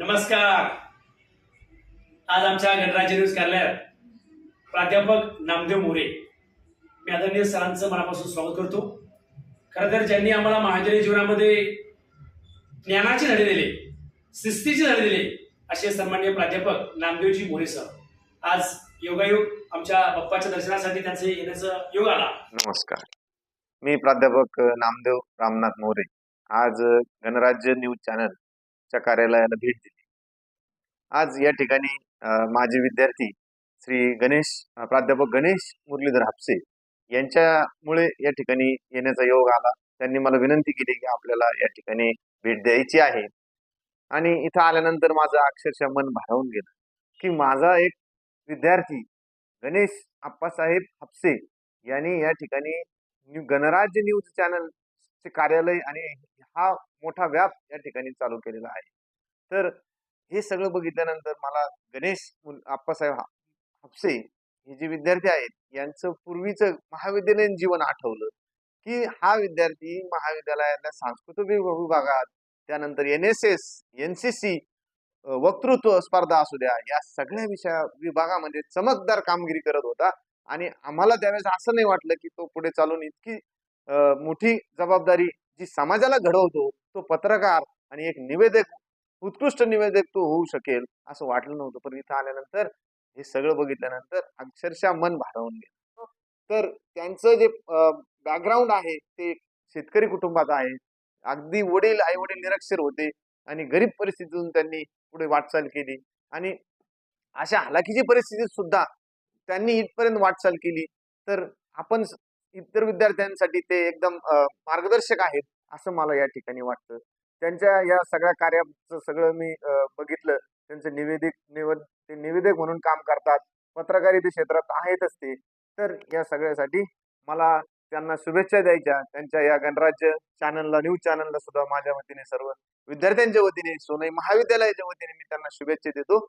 नमस्कार. आज आमच्या गणराज्य न्यूज कार्यालयात प्राध्यापक नामदेव मोरे. मी आदरणीय सरांचं मनापासून स्वागत करतो. खरं तर ज्यांनी आम्हाला महाविद्यालय जीवनामध्ये ज्ञानाचे धडे दिले शिस्तीचे धडे दिले असे सन्मान्य प्राध्यापक नामदेवजी मोरे सर. आज योगायोग आमच्या बाप्पाच्या दर्शनासाठी त्यांचे येण्याचं योग आला. नमस्कार. मी प्राध्यापक नामदेव रामनाथ मोरे. आज गणराज्य न्यूज चॅनल च्या कार्यालयाला भेट दिली. आज या ठिकाणी माजी माझे विद्यार्थी श्री गणेश प्राध्यापक गणेश मुरलीधर हापसे यांच्यामुळे या ठिकाणी येण्याचा योग आला. त्यांनी मला विनंती केली की आपल्याला या ठिकाणी भेट द्यायची आहे. आणि इथं आल्यानंतर माझं अक्षरशः मन भारावून गेलं की माझा एक विद्यार्थी गणेश आप्पासाहेब हापसे यांनी या ठिकाणी न्यू- गणराज्य न्यूज चॅनल चे कार्यालय आणि हा मोठा व्याप या ठिकाणी चालू केलेला आहे. तर हे सगळं बघितल्यानंतर मला गणेश आप्पासाहेब हापसे हे जे विद्यार्थी आहेत यांचं पूर्वीचं महाविद्यालयीन जीवन आठवलं की हा विद्यार्थी महाविद्यालयातल्या सांस्कृतिक विभागात त्यानंतर N S S N C C वक्तृत्व स्पर्धा असू द्या या सगळ्या विषया विभागामध्ये चमकदार कामगिरी करत होता आणि आम्हाला त्यावेळेस असं नाही वाटलं की तो पुढे चालून इतकी मोठी जबाबदारी जी समाजाला घडवतो तो पत्रकार आणि एक निवेदक उत्कृष्ट निवेदक तो होऊ शकेल असं वाटलं नव्हतं. पण इथं आल्यानंतर हे सगळं बघितल्यानंतर अक्षरशः मन भारावून गेलं. तर त्यांचं जे बॅकग्राऊंड आहे ते शेतकरी कुटुंबात आहे. अगदी वडील आई वडील निरक्षर होते आणि गरीब परिस्थितीतून त्यांनी पुढे वाटचाल केली आणि अशा हलाखीची परिस्थितीत सुद्धा त्यांनी इथपर्यंत वाटचाल केली. तर आपण इतर विद्यार्थ्यांसाठी ते एकदम मार्गदर्शक आहेत असं मला या ठिकाणी वाटतं. त्यांच्या या सगळ्या कार्याचं सगळं मी बघितलं. त्यांचे निवेदक निवड ते निवेदक म्हणून काम करतात. पत्रकारिता क्षेत्रात आहेतच ते. तर या सगळ्यासाठी मला त्यांना शुभेच्छा द्यायच्या. त्यांच्या या गणराज्य चॅनलला न्यूज चॅनलला सुद्धा माझ्या वतीने सर्व विद्यार्थ्यांच्या वतीने सोनई महाविद्यालयाच्या वतीने मी त्यांना शुभेच्छा देतो.